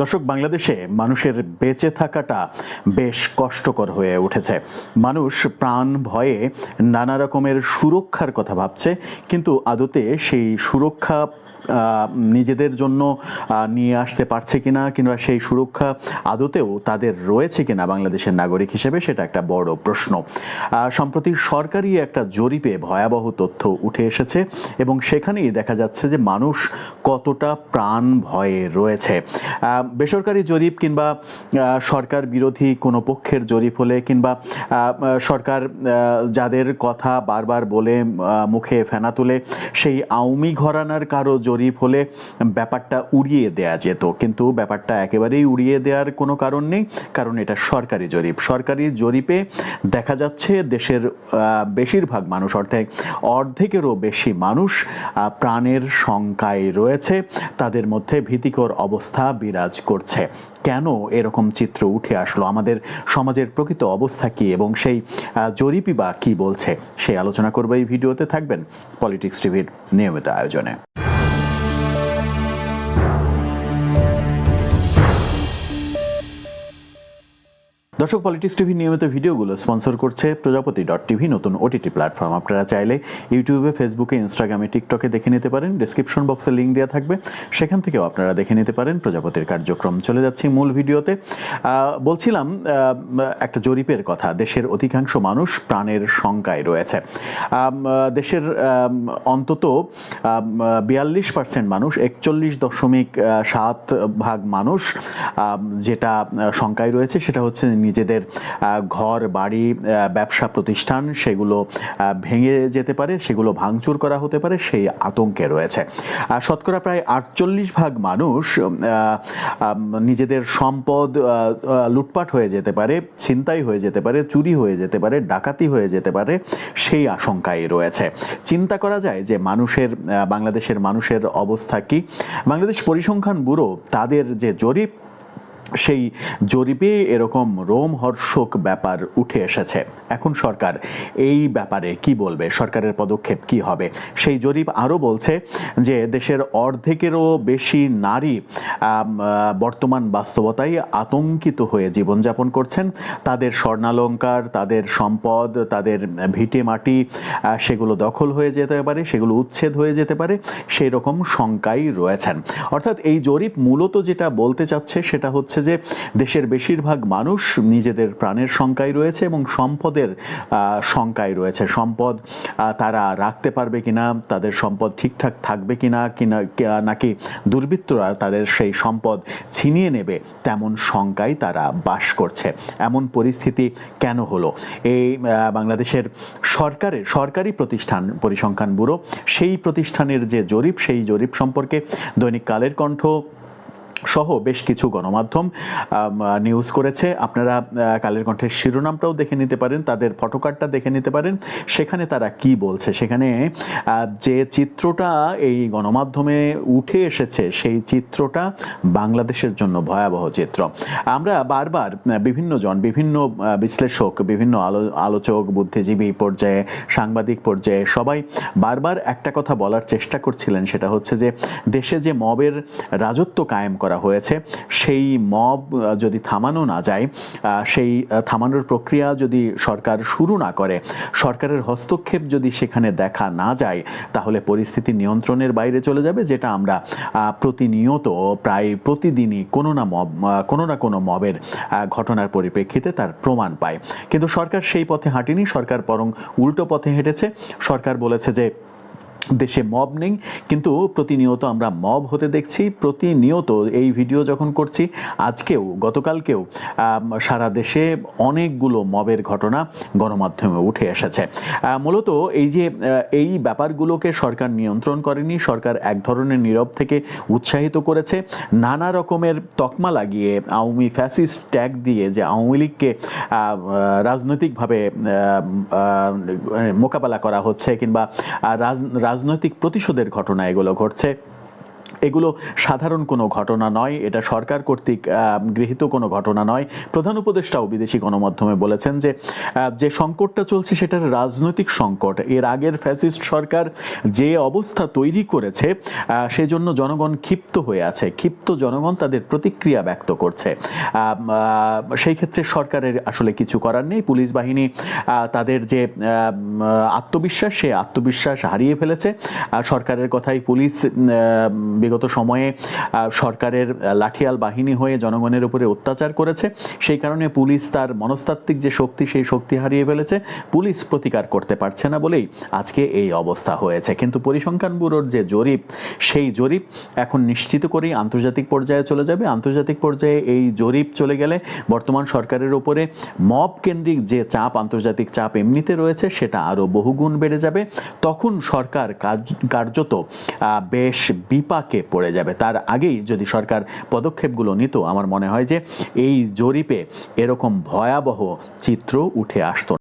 দর্শক, বাংলাদেশে মানুষের বেঁচে থাকাটা বেশ কষ্টকর হয়ে উঠেছে। মানুষ প্রাণ ভয়ে নানা রকমের সুরক্ষার কথা ভাবছে, কিন্তু আদতে সেই সুরক্ষা নিজেদের জন্য নিয়ে আসতে পারছে কিনা কিংবা সেই সুরক্ষা আদতেও তাদের রয়েছে কিনা বাংলাদেশের নাগরিক হিসেবে সেটা একটা বড় প্রশ্ন। সম্প্রতি সরকারি একটা জরিপে ভয়াবহ তথ্য উঠে এসেছে এবং সেখানেই দেখা যাচ্ছে যে মানুষ কতটা প্রাণ ভয়ে রয়েছে। বেসরকারি জরিপ কিংবা সরকার বিরোধী কোনো পক্ষের জরিপ হলে কিংবা সরকার যাদের কথা বারবার বলে মুখে ফেনা তুলে, সেই আওয়ামী ঘরানার কারও জরিপ হলে ব্যাপারটা উড়িয়ে দেয়া যেত। কিন্তু ব্যাপারটা একেবারেই উড়িয়ে দেওয়ার কোনো কারণ নেই, কারণ এটা সরকারি জরিপ। সরকারি জরিপে দেখা যাচ্ছে দেশের বেশিরভাগ মানুষ, অর্থাৎ অর্ধেকেরও বেশি মানুষ প্রাণের শঙ্কায় রয়েছে। তাদের মধ্যে ভীতিকর অবস্থা বিরাজ করছে। কেন এরকম চিত্র উঠে আসলো? আমাদের সমাজের প্রকৃত অবস্থা কি এবং সেই জরিপই বা কী বলছে? সেই আলোচনা করব এই ভিডিওতে, থাকবেন পলিটিক্স টিভির নিয়মিত আয়োজনে। দর্শক পলিটিক্স টিভি নিয়মিত ভিডিওগুলো স্পন্সর করছে প্রজাপতি ডট টিভি, নতুন ওটিটি প্ল্যাটফর্ম আপনারা চাইলে ইউটিউবে ফেসবুকে ইনস্টাগ্রামে টিকটকে দেখে নিতে পারেন। ডিসক্রিপশন বক্সে লিঙ্ক দেওয়া থাকবে। সেখান থেকেও আপনারা দেখে নিতে পারেন প্রজাপতির কার্যক্রম। চলে যাচ্ছি মূল ভিডিওতে। বলছিলাম একটা জরিপের কথা। দেশের অধিকাংশ মানুষ প্রাণের শঙ্কায় রয়েছে। দেশের অন্তত বিয়াল্লিশ পার্সেন্ট মানুষ, একচল্লিশ দশমিক সাত ভাগ মানুষ যেটা শঙ্কায় রয়েছে, সেটা হচ্ছে নিজেদের ঘর, বাড়ি ব্যবসা প্রতিষ্ঠান সেগুলো ভেঙে যেতে পারে, সেগুলো ভাঙচুর করা হতে পারে, সেই আতঙ্কে রয়েছে। শতকরা প্রায় আটচল্লিশ ভাগ মানুষ নিজেদের সম্পদ লুটপাট হয়ে যেতে পারে, ছিনতাই হয়ে যেতে পারে, চুরি হয়ে যেতে পারে, ডাকাতি হয়ে যেতে পারে, সেই আশঙ্কায় রয়েছে। চিন্তা করা যায় যে মানুষের বাংলাদেশের মানুষের অবস্থা কি? বাংলাদেশ পরিসংখ্যান ব্যুরো তাদের যে জরিপ সেই জরিপে এরকম রোমহর্ষক ব্যাপার উঠে এসেছে। এখন সরকার এই ব্যাপারে কি বলবে? সরকারের পদক্ষেপ কি হবে? সেই জরিপ আরও বলছে যে, দেশের অর্ধেকেরও বেশি নারী বর্তমান বাস্তবতায় আতঙ্কিত হয়ে জীবনযাপন করছেন। তাদের স্বর্ণালঙ্কার, তাদের সম্পদ, তাদের ভিটে মাটি সেগুলো দখল হয়ে যেতে পারে, সেগুলো উচ্ছেদ হয়ে যেতে পারে, সেই রকম শঙ্কাই রয়েছেন। অর্থাৎ এই জরিপ মূলত যেটা বলতে চাচ্ছে সেটা হচ্ছে যে দেশের বেশিরভাগ মানুষ নিজেদের প্রাণের শঙ্কায় রয়েছে এবং সম্পদের শঙ্কায় রয়েছে। সম্পদ তারা রাখতে পারবে কিনা, তাদের সম্পদ ঠিকঠাক থাকবে কিনা কিনা নাকি দুর্বৃত্তরা তাদের সেই সম্পদ ছিনিয়ে নেবে, তেমন শঙ্কায় তারা বাস করছে। এমন পরিস্থিতি কেন হলো? এই বাংলাদেশের সরকারের, সরকারি প্রতিষ্ঠান পরিসংখ্যান ব্যুরো সেই প্রতিষ্ঠানের যে জরিপ, সেই জরিপ সম্পর্কে দৈনিক কালের কণ্ঠ সহ বেশ কিছু গণমাধ্যম নিউজ করেছে। আপনারা কালের কণ্ঠের শিরোনামটাও দেখে নিতে পারেন, তাদের ফটোকার্ডটা দেখে নিতে পারেন। সেখানে তারা কি বলছে? সেখানে যে চিত্রটা এই গণমাধ্যমে উঠে এসেছে, সেই চিত্রটা বাংলাদেশের জন্য ভয়াবহ চিত্র। আমরা বারবার বিভিন্ন জন, বিভিন্ন বিশ্লেষক, বিভিন্ন আলো, আলোচক, বুদ্ধিজীবী পর্যায়ে, সাংবাদিক পর্যায়ে সবাই বারবার একটা কথা বলার চেষ্টা করছিলেন। সেটা হচ্ছে যে, দেশে যে মবের রাজত্ব কায়েম করা হয়েছে। সেই মব যদি থামানো না যায় সেই থামানোর প্রক্রিয়া যদি সরকার শুরু না করে, সরকারের হস্তক্ষেপ যদি সেখানে দেখা না যায়, তাহলে পরিস্থিতি নিয়ন্ত্রণের বাইরে চলে যাবে, যেটা আমরা প্রতিনিয়ত প্রায় প্রতিদিনই কোনো না মব কোনো না কোনো মবের ঘটনার পরিপ্রেক্ষিতে তার প্রমাণ পায়। কিন্তু সরকার সেই পথে হাঁটেনি, সরকার বরং উল্টো পথে হেঁটেছে। সরকার বলেছে যে দেশে মব নেই, কিন্তু প্রতিনিয়ত আমরা মব হতে দেখছি, প্রতিনিয়ত এই ভিডিও যখন করছি, আজকেও, গতকালকেও সারা দেশে অনেকগুলো মবের ঘটনা গণমাধ্যমে উঠে এসেছে। মূলত এই যে এই ব্যাপারগুলোকে সরকার নিয়ন্ত্রণ করেনি, সরকার এক ধরনের নীরব থেকে উৎসাহিত করেছে, নানা রকমের তকমা লাগিয়ে, আওয়ামী ফ্যাসিস্ট ট্যাগ দিয়ে যে আওয়ামী লীগকে রাজনৈতিকভাবে মোকাবেলা করা হচ্ছে কিংবা রাজ- রাজনৈতিক প্রতিশোধের ঘটনা এগুলো ঘটছে। এগুলো সাধারণ কোনো ঘটনা নয়, এটা সরকার কর্তৃক গৃহীত কোনো ঘটনা নয়। প্রধান উপদেষ্টাও বিদেশি গণমাধ্যমে বলেছেন যে যে সংকটটা চলছে সেটার রাজনৈতিক সংকট। এর আগের ফ্যাসিস্ট সরকার যে অবস্থা তৈরি করেছে সেজন্য জনগণ ক্ষিপ্ত হয়ে আছে। ক্ষিপ্ত জনগণ তাদের প্রতিক্রিয়া ব্যক্ত করছে। সেই ক্ষেত্রে সরকারের আসলে কিছু করার নেই। পুলিশ বাহিনী তাদের যে আত্মবিশ্বাস সে আত্মবিশ্বাস হারিয়ে ফেলেছে। সরকারের কথাই পুলিশ বিগত সময়ে সরকারের লাঠিয়াল বাহিনী হয়ে জনগণের উপরে অত্যাচার করেছে। সেই কারণে পুলিশ তার মনস্তাত্ত্বিক যে শক্তি, সেই শক্তি হারিয়ে ফেলেছে। পুলিশ প্রতিকার করতে পারছে না বলেই আজকে এই অবস্থা হয়েছে। কিন্তু পরিসংখ্যান ব্যুরোর যে জরিপ, সেই জরিপ এখন নিশ্চিত করেই আন্তর্জাতিক পর্যায়ে চলে যাবে। আন্তর্জাতিক পর্যায়ে এই জরিপ চলে গেলে বর্তমান সরকারের উপরে মব কেন্দ্রিক যে চাপ, আন্তর্জাতিক চাপ এমনিতে রয়েছে, সেটা আরও বহুগুণ বেড়ে যাবে। তখন সরকার কার্যত বেশ বিপাকে পড়ে যাবে তার আগেই যদি সরকার পদক্ষেপগুলো নিত, আমার মনে হয় যে এই জরিপে এরকম ভয়াবহ চিত্র উঠে আসতো।